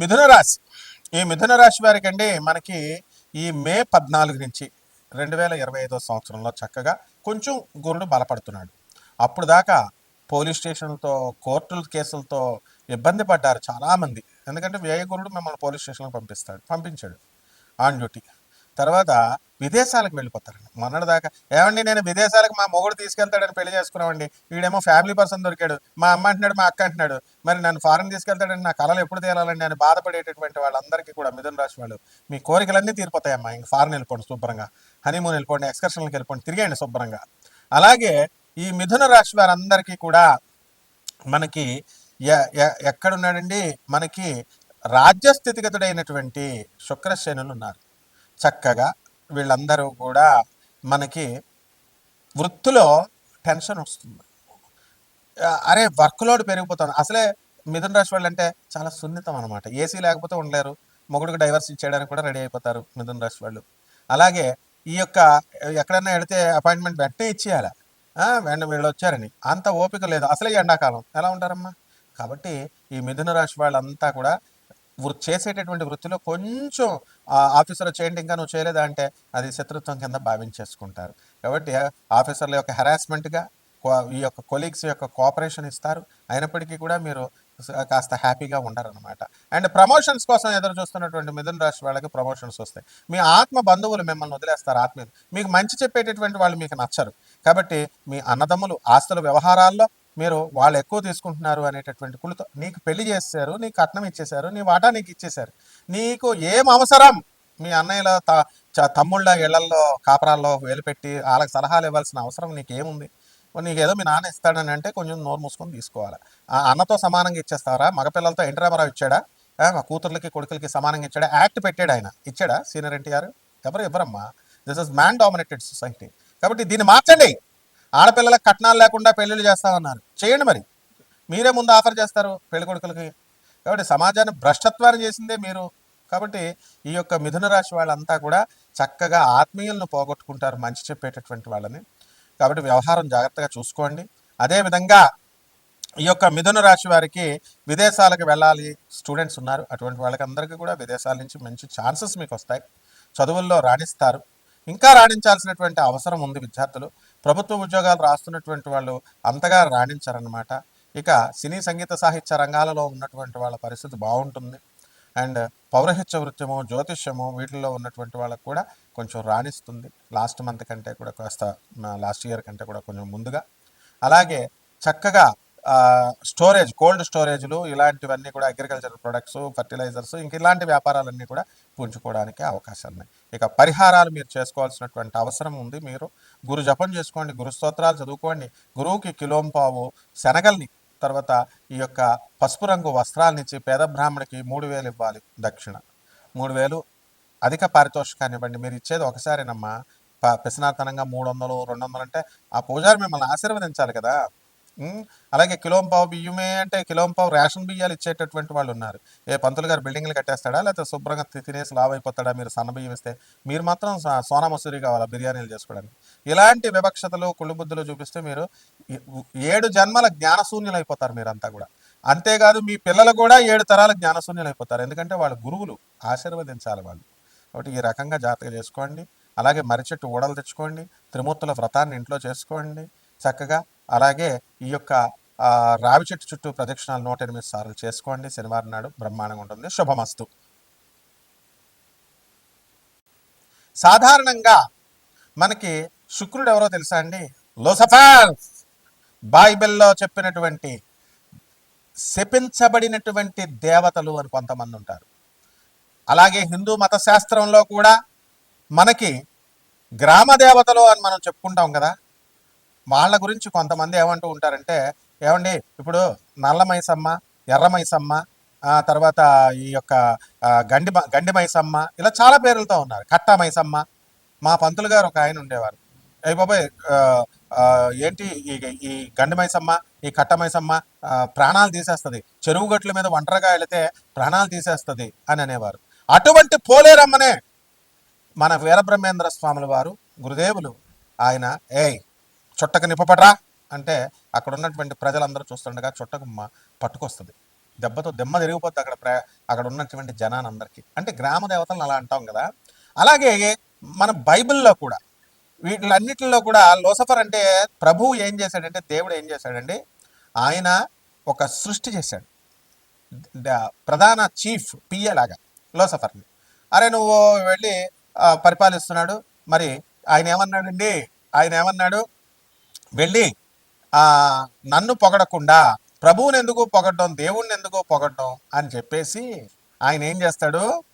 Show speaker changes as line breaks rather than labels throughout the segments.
మిథున రాశి. ఈ మిథున రాశి వారికి అండి మనకి ఈ మే పద్నాలుగు నుంచి రెండు వేల ఇరవై ఐదో సంవత్సరంలో చక్కగా కొంచెం గురుడు బలపడుతున్నాడు. అప్పుడు దాకా పోలీస్ స్టేషన్లతో కోర్టుల కేసులతో ఇబ్బంది పడ్డారు చాలామంది. ఎందుకంటే వ్యయ గురుడు మిమ్మల్ని పోలీస్ స్టేషన్కి పంపిస్తాడు పంపించాడు. ఆన్ డ్యూటీ తర్వాత విదేశాలకు వెళ్ళిపోతారండి. మొన్నటిదాకా ఏమండి నేను విదేశాలకు మా మొగుడు తీసుకెళ్తాడని పెళ్ళి చేసుకున్నామండి. వీడేమో ఫ్యామిలీ పర్సన్ దొరికాడు. మా అమ్మ అంటున్నాడు మా అక్క అంటున్నాడు. మరి నన్ను ఫారెన్ తీసుకెళ్తాడని నా కళలు ఎప్పుడు తేలాలండి అని బాధపడేటటువంటి వాళ్ళందరికీ కూడా మిథున రాశి వాళ్ళు మీ కోరికలన్నీ తీరిపోతాయమ్మా. ఇంక ఫారెన్ వెళ్ళిపోండి శుభ్రంగా. హనీమూన్ వెళ్ళిపోండి ఎక్స్కర్షన్లకు వెళ్ళిపోండి తిరిగేయండి శుభ్రంగా. అలాగే ఈ మిథున రాశి వారందరికీ కూడా మనకి ఎ- ఎ- ఎక్కడున్నాడండి? మనకి రాజ్య స్థితిగతుడైనటువంటి శుక్రశనులు ఉన్నారు. చక్కగా వీళ్ళందరూ కూడా మనకి వృత్తిలో టెన్షన్ వస్తుంది. అరే వర్క్ లోడ్ పెరిగిపోతుంది అసలే మిథున రాశి వాళ్ళు అంటే చాలా సున్నితం అనమాట ఏసీ లేకపోతే ఉండలేరు. మొగుడికి డైవర్స్ ఇచ్చేయడానికి కూడా రెడీ అయిపోతారు మిథున రాశి వాళ్ళు. అలాగే ఈ యొక్క ఎక్కడైనా వెళితే అపాయింట్మెంట్ వెంటనే ఇచ్చేయాలి. వెంట వీళ్ళు వచ్చారని. అంత ఓపిక లేదు. అసలే ఎండాకాలం. ఎలా ఉంటారమ్మా? కాబట్టి ఈ మిథున రాశి వాళ్ళంతా కూడా వృత్తి చేసేటటువంటి వృత్తిలో కొంచెం ఆ, ఆఫీసర్ చేయండి ఇంకా నువ్వు చేయలేదా అంటే అది శత్రుత్వం కింద భావించేసుకుంటారు. కాబట్టి ఆఫీసర్ల యొక్క హెరాస్మెంట్గా ఈ యొక్క కొలీగ్స్ యొక్క కోఆపరేషన్ ఇస్తారు. అయినప్పటికీ కూడా మీరు కాస్త హ్యాపీగా ఉండరనమాట అండ్ ప్రమోషన్స్ కోసం ఎదురు చూస్తున్నటువంటి మిథున రాశి వాళ్ళకి ప్రమోషన్స్ వస్తాయి. మీ ఆత్మ బంధువులు మిమ్మల్ని వదిలేస్తారు ఆత్మీయులు. మీకు మంచి చెప్పేటటువంటి వాళ్ళు మీకు నచ్చరు. కాబట్టి మీ అన్నదమ్ములు ఆస్తుల వ్యవహారాల్లో మీరు వాళ్ళు ఎక్కువ తీసుకుంటున్నారు అనేటటువంటి కులతో నీకు పెళ్ళి చేశారు నీకు కట్నం ఇచ్చేశారు నీ వాటా నీకు ఇచ్చేశారు నీకు ఏం అవసరం? మీ అన్నయ్యల తమ్ముళ్ళ ఇళ్ళల్లో కాపరాల్లో వేలు పెట్టి వాళ్ళకి సలహాలు ఇవ్వాల్సిన అవసరం నీకేముంది? మరి నీకు ఏదో మీ నాన్న ఇస్తాడని అంటే కొంచెం నోరు మూసుకొని తీసుకోవాలి? ఆ అన్నతో సమానంగా ఇచ్చేస్తారా? మగపిల్లలతో ఎన్టీ రామారావు ఇచ్చాడా మా కూతుర్లకి కొడుకులకి సమానంగా ఇచ్చాడా? యాక్ట్ పెట్టాడు ఆయన. ఇచ్చాడా? సీనియర్ ఎన్టీఆర్? ఎవరు? ఎవరమ్మా? This is man dominated society. కాబట్టి దీన్ని మార్చండి! ఆడపిల్లలకు కట్నాలు లేకుండా పెళ్ళిళ్ళు చేస్తామన్నారు చేయండి మరి. మీరే ముందు ఆఫర్ చేస్తారు పెళ్ళి కొడుకులకి. కాబట్టి సమాజాన్ని భ్రష్టత్వాన్ని చేసిందే మీరు. కాబట్టి ఈ యొక్క మిథున రాశి వాళ్ళంతా కూడా చక్కగా ఆత్మీయులను పోగొట్టుకుంటారు మంచి చెప్పేటటువంటి వాళ్ళని. కాబట్టి వ్యవహారం జాగ్రత్తగా చూసుకోండి. అదేవిధంగా ఈ యొక్క మిథున రాశి వారికి విదేశాలకు వెళ్ళాలి. స్టూడెంట్స్ ఉన్నారు. అటువంటి వాళ్ళకి అందరికీ కూడా విదేశాల నుంచి మంచి ఛాన్సెస్ మీకు వస్తాయి. చదువుల్లో రాణిస్తారు. ఇంకా రాణించాల్సినటువంటి అవసరం ఉంది విద్యార్థులు. ప్రభుత్వ ఉద్యోగాలు రాస్తున్నటువంటి వాళ్ళు అంతగా రాణించారనమాట ఇక సినీ సంగీత సాహిత్య రంగాలలో ఉన్నటువంటి వాళ్ళ పరిస్థితి బాగుంటుంది. అండ్ పౌరహిత్య వృత్యము జ్యోతిష్యము వీటిల్లో ఉన్నటువంటి వాళ్ళకు కూడా కొంచెం రాణిస్తుంది. లాస్ట్ మంత్ కంటే కూడా కాస్త లాస్ట్ ఇయర్ కంటే కూడా కొంచెం ముందుగా. అలాగే చక్కగా స్టోరేజ్ కోల్డ్ స్టోరేజ్లు ఇలాంటివన్నీ కూడా అగ్రికల్చర్ ప్రొడక్ట్స్ ఫర్టిలైజర్స్ ఇంక ఇలాంటి వ్యాపారాలన్నీ కూడా పుంజుకోవడానికి అవకాశాలు ఉన్నాయి ఇక పరిహారాలు మీరు చేసుకోవాల్సినటువంటి అవసరం ఉంది మీరు. గురు జపం చేసుకోండి గురు స్తోత్రాలు చదువుకోండి. గురువుకి కిలోంపావు శనగల్ని తర్వాత ఈ యొక్క పసుపు రంగు వస్త్రాలనిచ్చి పేద బ్రాహ్మణికి మూడు వేలు ఇవ్వాలి దక్షిణ. మూడు వేలు అధిక పారితోషికాన్ని ఇవ్వండి. మీరు ఇచ్చేది ఒకసారేనమ్మా. ప- పిసనాతనంగా మూడు వందలు రెండు వందలు అంటే ఆ పూజారి మిమ్మల్ని ఆశీర్వదించాలి కదా. అలాగే అలాగే కిలోంపావు బియ్యమే అంటే కిలోంపావు రేషన్ బియ్యాలు ఇచ్చేటటువంటి వాళ్ళు ఉన్నారు. ఏ పంతులు గారు బిల్డింగ్లు కట్టేస్తాడా? లేకపోతే శుభ్రంగా తినేసి లావ్ అయిపోతాడా మీరు సన్న బియ్యం ఇస్తే మీరు మాత్రం సోనా మసూరి కావాలా బిర్యానీలు చేసుకోవడానికి? ఇలాంటి వివక్షతలు కుళ్ళుబుద్ధులు చూపిస్తే మీరు ఏడు జన్మల జ్ఞానశూన్యులు అయిపోతారు మీరంతా కూడా. అంతేకాదు మీ పిల్లలు కూడా ఏడు తరాల జ్ఞానశూన్యులు అయిపోతారు ఎందుకంటే వాళ్ళ గురువులు ఆశీర్వదించాలి వాళ్ళు. కాబట్టి ఈ రకంగా జాగ్రత్తగా చేసుకోండి. అలాగే మరిచెట్టు ఊడలు తెచ్చుకోండి. త్రిమూర్తుల వ్రతాన్ని ఇంట్లో చేసుకోండి. చక్కగా అలాగే ఈ యొక్క రావి చెట్టు చుట్టూ ప్రదక్షిణాలు నూట ఎనిమిది సార్లు చేసుకోండి. శనివారం నాడు బ్రహ్మాండంగా ఉంటుంది. శుభమస్తు. సాధారణంగా మనకి శుక్రుడు ఎవరో తెలుసా అండి? లోసఫర్ బైబిల్లో చెప్పినటువంటి శపించబడినటువంటి దేవతలు అని కొంతమంది ఉంటారు. అలాగే హిందూ మత శాస్త్రంలో కూడా మనకి గ్రామ దేవతలు అని మనం చెప్పుకుంటాం కదా? వాళ్ళ గురించి కొంతమంది ఏమంటూ ఉంటారంటే ఏమండి ఇప్పుడు నల్ల మైసమ్మ ఎర్ర మైసమ్మ తర్వాత ఈ యొక్క గండి మ- గండి మైసమ్మ ఇలా చాలా పేర్లతో ఉన్నారు. కట్ట మైసమ్మ. మా పంతులు గారు ఒక ఆయన ఉండేవారు. అయ్యి బాబాయ్ ఏంటి ఈ ఈ గండి మైసమ్మ ఈ కట్ట మైసమ్మ ప్రాణాలు తీసేస్తుంది. చెరువు గట్ల మీద ఒంటరిగా వెళితే ప్రాణాలు తీసేస్తుంది అని అనేవారు. అటువంటి పోలేరమ్మనే మన వీరబ్రహ్మేంద్ర స్వాముల వారు గురుదేవులు ఆయన ఏయ్ చుట్టకు నిప్పపడరా అంటే అక్కడ ఉన్నటువంటి ప్రజలందరూ చూస్తుండగా చుట్టకు పట్టుకొస్తుంది. దెబ్బతో దెమ్మ తిరిగిపోతుంది అక్కడ ప్ర అక్కడ ఉన్నటువంటి జనానందరికీ అంటే గ్రామ దేవతలను అలా అంటాం కదా. అలాగే మన బైబిల్లో కూడా వీటిలన్నిటిలో కూడా లోసఫర్ అంటే ప్రభువు ఏం చేశాడంటే దేవుడు ఏం చేశాడండి? ఆయన ఒక సృష్టి చేశాడు. ప్రధాన చీఫ్ పిఏ లాగా లోసఫర్ని. అరే నువ్వు వెళ్ళి పరిపాలిస్తున్నాడు. మరి ఆయన ఏమన్నాడండి? ఆయన ఏమన్నాడు? వెళ్ళి ఆ నన్ను పొగడకుండా ప్రభువుని ఎందుకు పొగడడం దేవుణ్ణి ఎందుకు పొగడడం అని చెప్పేసి ఆయన ఏం చేస్తాడు?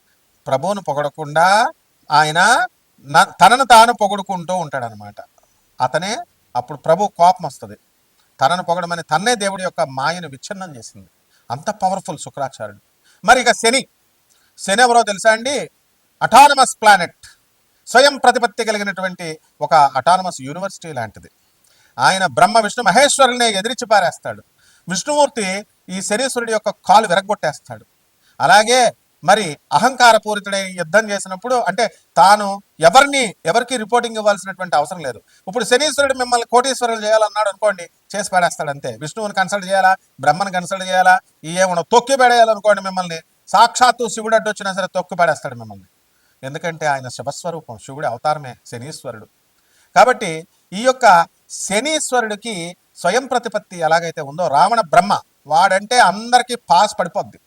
ప్రభువును పొగడకుండా ఆయన న- తనను తాను పొగుడుకుంటూ ఉంటాడనమాట. అతనే అప్పుడు ప్రభు కోపం వస్తుంది. తనను పొగడమని తన్నే దేవుడి యొక్క మాయను విచ్ఛిన్నం చేసింది. అంత పవర్ఫుల్ శుక్రాచార్యుడు. మరి ఇక శని శని ఎవరో తెలుసా అండి? అటానమస్ ప్లానెట్ స్వయం ప్రతిపత్తి కలిగినటువంటి ఒక అటానమస్ యూనివర్సిటీ లాంటిది. ఆయన బ్రహ్మ విష్ణు మహేశ్వరుల్ని ఎదిరించి పారేస్తాడు. విష్ణుమూర్తి ఈ శనీశ్వరుడి యొక్క కాలు విరగొట్టేస్తాడు అలాగే మరి అహంకారపూరితుడై యుద్ధం చేసినప్పుడు అంటే తాను ఎవరిని ఎవరికి రిపోర్టింగ్ ఇవ్వాల్సినటువంటి అవసరం లేదు. ఇప్పుడు శనీశ్వరుడు మిమ్మల్ని కోటీశ్వరులు చేయాలన్నాడు అనుకోండి చేసి పడేస్తాడు అంతే. విష్ణువుని కన్సల్ట్ చేయాలా? బ్రహ్మను కన్సల్ట్ చేయాలా? ఈ ఏమన్నా తొక్కి పడేయాలనుకోండి మిమ్మల్ని. సాక్షాత్తు శివుడు అడ్డు వచ్చినా సరే తొక్కి పడేస్తాడు మిమ్మల్ని. ఎందుకంటే ఆయన శివస్వరూపం శివుడి అవతారమే శనీశ్వరుడు. కాబట్టి ఈ యొక్క శనీశ్వరుడికి స్వయం ప్రతిపత్తి ఎలాగైతే ఉందో రావణ బ్రహ్మ వాడంటే అందరికీ పాస్ పడిపోద్ది.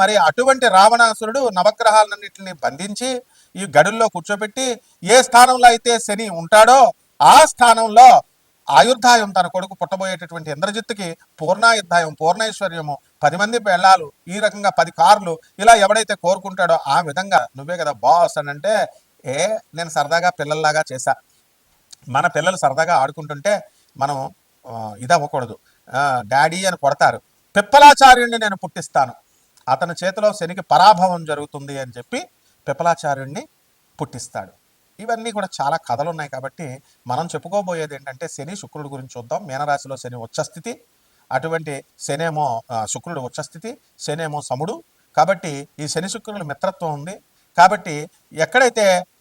మరి అటువంటి రావణాసురుడు నవగ్రహాలన్నింటిని బంధించి ఈ గడుల్లో కూర్చోబెట్టి ఏ స్థానంలో అయితే శని ఉంటాడో ఆ స్థానంలో ఆయుర్ధాయం తన కొడుకు పుట్టబోయేటటువంటి ఇంద్రజిత్తుకి పూర్ణాయుర్ధాయం పూర్ణైశ్వర్యము పది మంది పెళ్ళాలు ఈ రకంగా పది కార్లు ఇలా ఎవడైతే కోరుకుంటాడో ఆ విధంగా నువ్వే కదా బాస్ అని అంటే ఏ నేను సరదాగా పిల్లల్లాగా చేశా. మన పిల్లలు సరదాగా ఆడుకుంటుంటే మనం ఇదవ్వకూడదు. డాడీ అని కొడతారు. పిప్పలాచార్యుణ్ణి నేను పుట్టిస్తాను. అతని చేతిలో శనికి పరాభవం జరుగుతుంది అని చెప్పి పిప్పలాచార్యుణ్ణి పుట్టిస్తాడు. ఇవన్నీ కూడా చాలా కథలు ఉన్నాయి కాబట్టి మనం చెప్పుకోబోయేది ఏంటంటే శని శుక్రుడి గురించి చూద్దాం. మీనరాశిలో శని ఉచ్చస్థితి అటువంటి శనేమో శుక్రుడు ఉచ్చస్థితి శనేమో సముడు. కాబట్టి ఈ శని శుక్రుల మిత్రత్వం ఉంది. కాబట్టి ఎక్కడైతే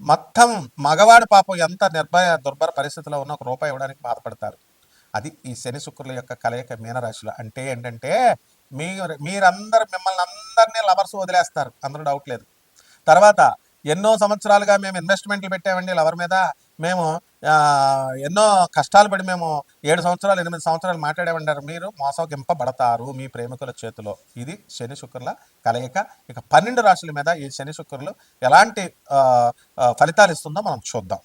మొత్తం మగవాడి పాపం ఎంత నిర్భయ దుర్భర పరిస్థితిలో ఉన్న ఒక రూపాయి ఇవ్వడానికి బాధపడతారు. అది ఈ శని శుక్రుల యొక్క కలయిక మీనరాశిలో. అంటే ఏంటంటే మీరు మీరందరు మిమ్మల్ని అందరినీ లవర్స్ వదిలేస్తారు. అందరూ డౌట్ లేదు. తర్వాత ఎన్నో సంవత్సరాలుగా మేము ఇన్వెస్ట్మెంట్లు పెట్టామండి లవర్ మీద. మేము ఎన్నో కష్టాలు పడి మేము ఏడు సంవత్సరాలు ఎనిమిది సంవత్సరాలు మాట్లాడామంటారు మీరు మోసగింపబడతారు మీ ప్రేమికుల చేతిలో. ఇది శని శుక్రుల కలయిక. ఇక పన్నెండు రాశుల మీద ఈ శని శుక్రులు ఎలాంటి ఫలితాలు ఇస్తుందో మనం చూద్దాం.